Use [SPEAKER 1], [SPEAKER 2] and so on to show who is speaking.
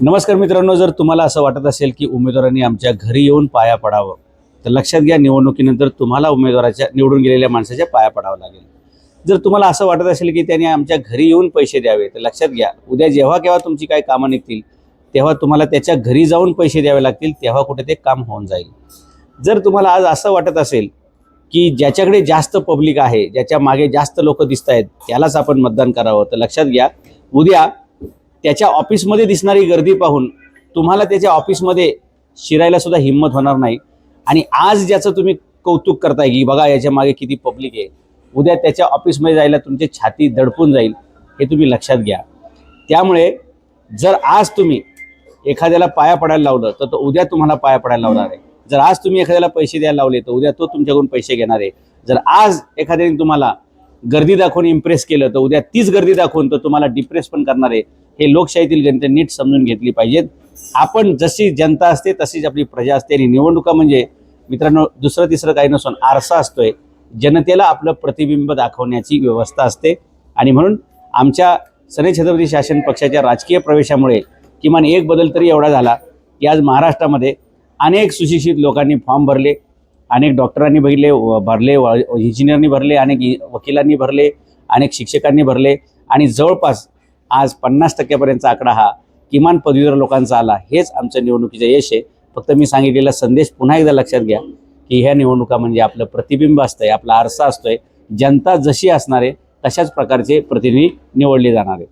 [SPEAKER 1] नमस्कार मित्रांनो जर तुम्हाला असं वाटत असेल की उमेदवारांनी आमच्या घरी येऊन पाया पडावं तर लक्षात घ्या निवडणुकीनंतर तुम्हाला उमेदवाराच्या निवडून गेलेल्या माणसाच्या पाया पडावं लागेल. जर तुम्हाला असं वाटत असेल की त्यांनी आमच्या घरी येऊन पैसे द्यावे तर लक्षात घ्या उद्या जेव्हा केव्हा तुमची काही कामं निघतील तेव्हा तुम्हाला त्याच्या घरी जाऊन पैसे द्यावे लागतील तेव्हा कुठे ते काम होऊन जाईल. जर तुम्हाला आज असं वाटत असेल की ज्याच्याकडे जास्त पब्लिक आहे ज्याच्या मागे जास्त लोक दिसत आहेत त्यालाच आपण मतदान करावं तर लक्षात घ्या उद्या त्याच्या ऑफिसमध्ये दिसणारी गर्दी पाहून तुम्हाला त्याच्या ऑफिसमध्ये शिरायला सुद्धा हिंमत होणार नाही. आणि आज ज्याचं तुम्ही कौतुक करताय की बघा याच्या मागे किती पब्लिक आहे. उद्या त्याच्या ऑफिसमध्ये जायला तुमची छाती दडपून जाईल हे तुम्ही लक्षात घ्या. त्यामुळे जर आज तुम्ही एखाद्याला पाया पडायला लावलं तर तो उद्या तुम्हाला पाया पडायला लावणार आहे. जर आज तुम्ही एखाद्याला पैसे द्यायला लावले तर उद्या तो तुमच्याकडून पैसे घेणार आहे. जर आज एखाद्याने तुम्हाला गर्दी दाखवून इम्प्रेस केलं तर उद्या तीच गर्दी दाखवून तो तुम्हाला डिप्रेस पण करणार आहे. हे लोकशाहीतील जनते नीट समजून घेतली पाहिजेत. आपण जशी जनता असते तशीच आपली प्रजा असते. आणि निवडणुका म्हणजे मित्रांनो दुसरं तिसरं काही नसून आरसा असतोय. जनतेला आपलं प्रतिबिंब दाखवण्याची व्यवस्था असते. आणि म्हणून आमच्या सने छत्रपती शासन पक्षाच्या राजकीय प्रवेशामुळे किमान एक बदल तरी एवढा झाला की आज महाराष्ट्रामध्ये अनेक सुशिक्षित लोकांनी फॉर्म भरले अनेक डॉक्टरांनी भरले व- भरले इंजिनियरनी भरले अनेक वकिलांनी भरले अनेक शिक्षकांनी भरले. आणि जवळपास आज पन्नास टक्क्यापर्यंतचा आकडा हा किमान पदवीधर लोकांचा आला. हेच आमचं निवडणुकीचं यश आहे. फक्त मी सांगितलेला संदेश पुन्हा एकदा लक्षात घ्या की ह्या निवडणुका म्हणजे आपलं प्रतिबिंब असतंय आपला आरसा असतोय. जनता जशी असणार आहे तशाच प्रकारचे प्रतिनिधी निवडले जाणार आहे